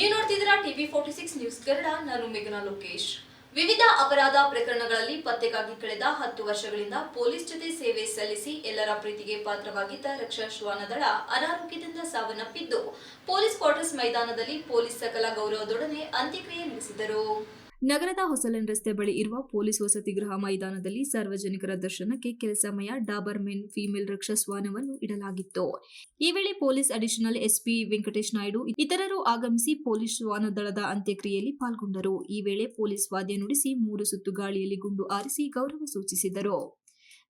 ನೀವು ನೋಡ್ತಿದ್ದೀರಾ TV forty six news Kannada ನಾನು ಮೇಘನಾ ಲೋಕೇಶ್. ವಿವಿಧ ಅಪರಾಧ ಪ್ರಕರಣಗಳಲ್ಲಿ ಪತ್ತೆಗಾಗಿ ಕಳೆದ ಹತ್ತು ವರ್ಷಗಳಿಂದ ಪೊಲೀಸ್ ಜೊತೆ ಸೇವೆ ಸಲ್ಲಿಸಿ ಎಲ್ಲರ ಪ್ರೀತಿಗೆ ಪಾತ್ರವಾಗಿದ್ದ ರಕ್ಷಾ ಶ್ವಾನದಳ ಅನಾರೋಗ್ಯದಿಂದ ಸಾವನ್ನಪ್ಪಿದ್ದು. ಪೊಲೀಸ್ ಕ್ವಾರ್ಟರ್ಸ್ ಮೈದಾನದಲ್ಲಿ ಪೊಲೀಸ್ ಸಕಲ ಗೌರವದೊಡನೆ ಅಂತ್ಯಕ್ರಿಯೆ ನಡೆಸಿದರು. ನಗರದ ಹೊಸಲನ್ ರಸ್ತೆ ಬಳಿ ಇರುವ ಪೊಲೀಸ್ ವಸತಿ ಗೃಹ ಮೈದಾನದಲ್ಲಿ ಸಾರ್ವಜನಿಕರ ದರ್ಶನಕ್ಕೆ ಕೆಲ ಸಮಯ ಡಾಬರ್ ಮೆನ್ ಫೀಮೇಲ್ ರಕ್ಷಾ ಶ್ವಾನವನ್ನು ಇಡಲಾಗಿತ್ತು. ಈ ವೇಳೆ police additional SP Venkatesh Naidu ಇತರರು ಆಗಮಿಸಿ ಪೊಲೀಸ್ ಶ್ವಾನ ದಳದ ಅಂತ್ಯಕ್ರಿಯೆಯಲ್ಲಿ ಪಾಲ್ಗೊಂಡರು. ಈ ವೇಳೆ ಪೊಲೀಸ್ ವಾದ್ಯ ನುಡಿಸಿ ಮೂರು ಸುತ್ತು ಗಾಳಿಯಲ್ಲಿ ಗುಂಡು ಆರಿಸಿ ಗೌರವ ಸೂಚಿಸಿದರು.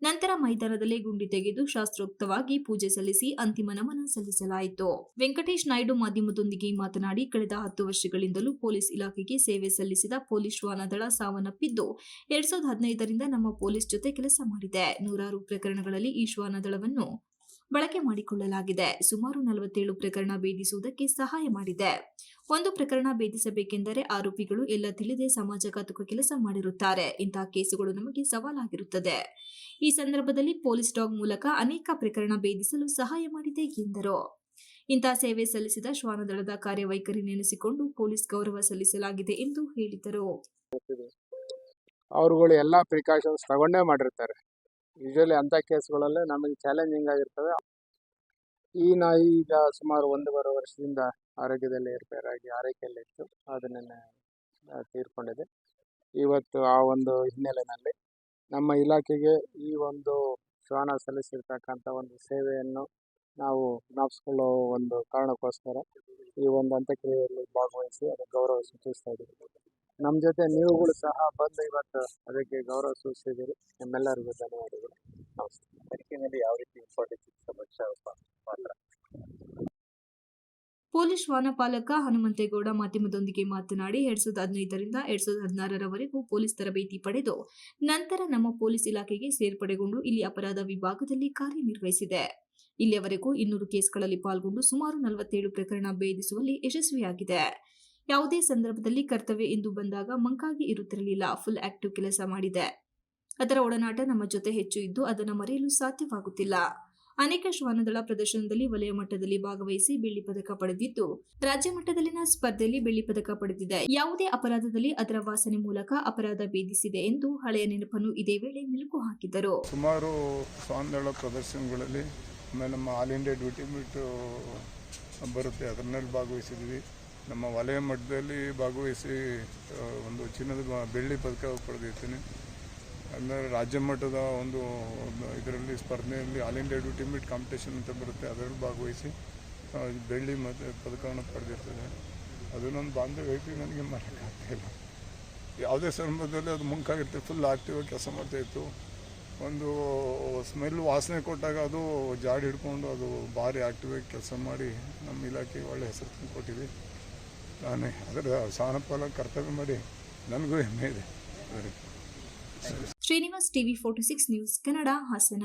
ನಂತರ ಮೈದಾನದಲ್ಲಿ ಗುಂಡಿ ತೆಗೆದು ಶಾಸ್ತ್ರೋಕ್ತವಾಗಿ ಪೂಜೆ ಸಲ್ಲಿಸಿ ಅಂತಿಮ ನಮನ ಸಲ್ಲಿಸಲಾಯಿತು. ವೆಂಕಟೇಶ್ ನಾಯ್ಡು ಮಾಧ್ಯಮದೊಂದಿಗೆ ಮಾತನಾಡಿ, ಕಳೆದ ಹತ್ತು ವರ್ಷಗಳಿಂದಲೂ ಪೊಲೀಸ್ ಇಲಾಖೆಗೆ ಸೇವೆ ಸಲ್ಲಿಸಿದ ಪೊಲೀಸ್ ದಳ ಸಾವನ್ನಪ್ಪಿದ್ದು, ಎರಡ್ ಸಾವಿರದ ಹದಿನೈದರಿಂದ ನಮ್ಮ ಪೊಲೀಸ್ ಜೊತೆ ಕೆಲಸ ಮಾಡಿದೆ. ನೂರಾರು ಪ್ರಕರಣಗಳಲ್ಲಿ ಈ ಶ್ವಾನ ದಳವನ್ನು ಬಳಕೆ ಮಾಡಿಕೊಳ್ಳಲಾಗಿದೆ. ಸುಮಾರು ನಲವತ್ತೇಳು ಪ್ರಕರಣ ಭೇದಿಸುವುದಕ್ಕೆ ಸಹಾಯ ಮಾಡಿದೆ. ಒಂದು ಪ್ರಕರಣ ಭೇದಿಸಬೇಕೆಂದರೆ ಆರೋಪಿಗಳು ಎಲ್ಲ ತಿಳಿದೇ ಸಮಾಜಘಾತುಕ ಕೆಲಸ ಮಾಡಿರುತ್ತಾರೆ. ಇಂತಹ ಕೇಸುಗಳು ನಮಗೆ ಸವಾಲಾಗಿರುತ್ತದೆ. ಈ ಸಂದರ್ಭದಲ್ಲಿ ಪೊಲೀಸ್ ಡಾಗ್ ಮೂಲಕ ಅನೇಕ ಪ್ರಕರಣ ಭೇದಿಸಲು ಸಹಾಯ ಮಾಡಿದೆ ಎಂದರು. ಇಂತಹ ಸೇವೆ ಸಲ್ಲಿಸಿದ ಶ್ವಾನದಳದ ಕಾರ್ಯವೈಖರಿ ನೆನೆಸಿಕೊಂಡು ಪೊಲೀಸ್ ಗೌರವ ಸಲ್ಲಿಸಲಾಗಿದೆ ಎಂದು ಹೇಳಿದರು. ಅವರುಗಳು ಎಲ್ಲಾ ಪ್ರಿಕಾಷನ್ಸ್ ತಗೊಂಡೇ ಮಾಡಿರ್ತಾರೆ. ಯೂಶಲಿ ಅಂಥ ಕೇಸ್ಗಳಲ್ಲೇ ನಮಗೆ ಚಾಲೆಂಜಿಂಗ್ ಆಗಿರ್ತವೆ ಈ ನಾಯಿ ಈಗ ಸುಮಾರು ಒಂದೂವರೆ ವರ್ಷದಿಂದ ಆರೋಗ್ಯದಲ್ಲಿ ಏರ್ಪೇರಾಗಿ ಆರೈಕೆಯಲ್ಲಿ ಇತ್ತು. ಅದನ್ನೇ ತೀರ್ಕೊಂಡಿದೆ ಇವತ್ತು ಆ ಒಂದು ಹಿನ್ನೆಲೆಯಲ್ಲಿ ನಮ್ಮ ಇಲಾಖೆಗೆ ಈ ಒಂದು ಶ್ವಾನ ಸಲ್ಲಿಸಿರ್ತಕ್ಕಂಥ ಒಂದು ಸೇವೆಯನ್ನು ನಾವು ಜ್ಞಾಪಿಸ್ಕೊಳ್ಳೋ ಒಂದು ಕಾರಣಕ್ಕೋಸ್ಕರ ಈ ಒಂದು ಅಂತ್ಯಕ್ರಿಯೆಯಲ್ಲಿ ಭಾಗವಹಿಸಿ ಅದಕ್ಕೆ ಗೌರವ ಸೂಚಿಸ್ತಾ ಇದ್ದೀವಿ ನಮ್ಮ ಜೊತೆ ನೀವುಗಳು ಸಹ ಬಂದು ಇವತ್ತು ಅದಕ್ಕೆ ಗೌರವ ಸೂಚಿಸಿದಿರಿ ನಿಮ್ಮೆಲ್ಲರಿಗೂ ಧನ್ಯವಾದಗಳು. ನಮಸ್ತೆ. ಯಾವ ರೀತಿ ಇಂಪಾರ್ಟೆನ್ಸ್ ಸಮಸ್ಯೆ ಪಾತ್ರ ಪೊಲೀಸ್ ಶ್ವಾನಪಾಲಕ ಹನುಮಂತೇಗೌಡ ಮಾಧ್ಯಮದೊಂದಿಗೆ ಮಾತನಾಡಿ ಎರಡ್ ಸಾವಿರದ ಹದಿನೈದರಿಂದ ಎರಡ್ ಸಾವಿರದ ಹದಿನಾರರವರೆಗೂ ಪೊಲೀಸ್ ತರಬೇತಿ ಪಡೆದು ನಂತರ ನಮ್ಮ ಪೊಲೀಸ್ ಇಲಾಖೆಗೆ ಸೇರ್ಪಡೆಗೊಂಡು ಇಲ್ಲಿ ಅಪರಾಧ ವಿಭಾಗದಲ್ಲಿ ಕಾರ್ಯನಿರ್ವಹಿಸಿದೆ. ಇಲ್ಲಿಯವರೆಗೂ ಇನ್ನೂರು ಕೇಸ್ಗಳಲ್ಲಿ ಪಾಲ್ಗೊಂಡು ಸುಮಾರು ನಲವತ್ತೇಳು ಪ್ರಕರಣ ಭೇದಿಸುವಲ್ಲಿ ಯಶಸ್ವಿಯಾಗಿದೆ. ಯಾವುದೇ ಸಂದರ್ಭದಲ್ಲಿ ಕರ್ತವ್ಯ ಎಂದು ಬಂದಾಗ ಮಂಕಾಗಿ ಇರುತ್ತಿರಲಿಲ್ಲ ಫುಲ್ ಆಕ್ಟಿವ್ ಕೆಲಸ ಮಾಡಿದೆ. ಅದರ ಒಡನಾಟ ನಮ್ಮ ಜೊತೆ ಹೆಚ್ಚು ಇದ್ದು ಅದನ್ನು ಮರೆಯಲು ಸಾಧ್ಯವಾಗುತ್ತಿಲ್ಲ. ಅನೇಕ ಶ್ವಾನದಳ ಪ್ರದರ್ಶನದಲ್ಲಿ ವಲಯ ಮಟ್ಟದಲ್ಲಿ ಭಾಗವಹಿಸಿ ಬೆಳ್ಳಿ ಪದಕ ಪಡೆದಿದ್ದು, ರಾಜ್ಯ ಮಟ್ಟದಲ್ಲಿನ ಸ್ಪರ್ಧೆಯಲ್ಲಿ ಬೆಳ್ಳಿ ಪದಕ ಪಡೆದಿದೆ. ಯಾವುದೇ ಅಪರಾಧದಲ್ಲಿ ಅದರ ವಾಸನೆ ಮೂಲಕ ಅಪರಾಧ ಭೇದಿಸಿದೆ ಎಂದು ಹಳೆಯ ನೆನಪನ್ನು ಇದೇ ವೇಳೆ ಮೆಲುಕು ಹಾಕಿದರು ಸುಮಾರು ಶ್ವಾನದಳ ಪ್ರದರ್ಶನಗಳಲ್ಲಿ ನಮ್ಮ ಆಲ್ ಇಂಡಿಯಾ ಡ್ಯೂಟಿ ಮೀಟ್ ಬರುತ್ತೆ ಅದರಲ್ಲಿ ಭಾಗವಹಿಸಿದ್ವಿ. ನಮ್ಮ ವಲಯ ಮಟ್ಟದಲ್ಲಿ ಭಾಗವಹಿಸಿ ಒಂದು ಚಿನ್ನದ ಬೆಳ್ಳಿ ಪದಕ ಪಡೆದಿರ್ತೀನಿ. ಅಂದರೆ ರಾಜ್ಯ ಮಟ್ಟದ ಒಂದು ಇದರಲ್ಲಿ ಸ್ಪರ್ಧೆಯಲ್ಲಿ all India duty meet competition ಅಂತ ಬರುತ್ತೆ, ಅದರಲ್ಲಿ ಭಾಗವಹಿಸಿ ಬೆಳ್ಳಿ ಮತ್ತು ಪದಕವನ್ನು ಪಡೆದಿರ್ತದೆ. ಅದು ನನ್ನ ಬಾಂಧವ್ಯ ಐತಿ ನನಗೆ ಮಾಡೋಕ್ಕಾಗ್ತಾಯಿಲ್ಲ ಯಾವುದೇ ಸಂದರ್ಭದಲ್ಲಿ ಅದು ಮುಂಕಾಗಿರುತ್ತೆ ಫುಲ್ ಆಕ್ಟಿವ್ ಕೆಲಸ ಮಾಡ್ತಾಯಿತ್ತು ಒಂದು ಸ್ಮೆಲ್ ವಾಸನೆ ಕೊಟ್ಟಾಗ ಅದು ಜಾಡಿ ಹಿಡ್ಕೊಂಡು ಅದು ಭಾರಿ ಆಕ್ಟಿವ್ ಆಗಿ ಕೆಲಸ ಮಾಡಿ ನಮ್ಮ ಇಲಾಖೆಗೆ ಒಳ್ಳೆ ಹೆಸರು ತಂದು ಕೊಟ್ಟಿದೆ. ನಾನು ಅದರ ಸಾನಪಾಲ ಕರ್ತವ್ಯ ಮಾಡಿ. ನನಗೂ ಹೆಮ್ಮೆ ಇದೆ. Srinivas TV forty six news Kannada Hassan.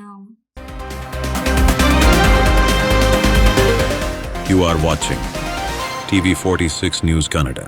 You are watching TV46 News Canada.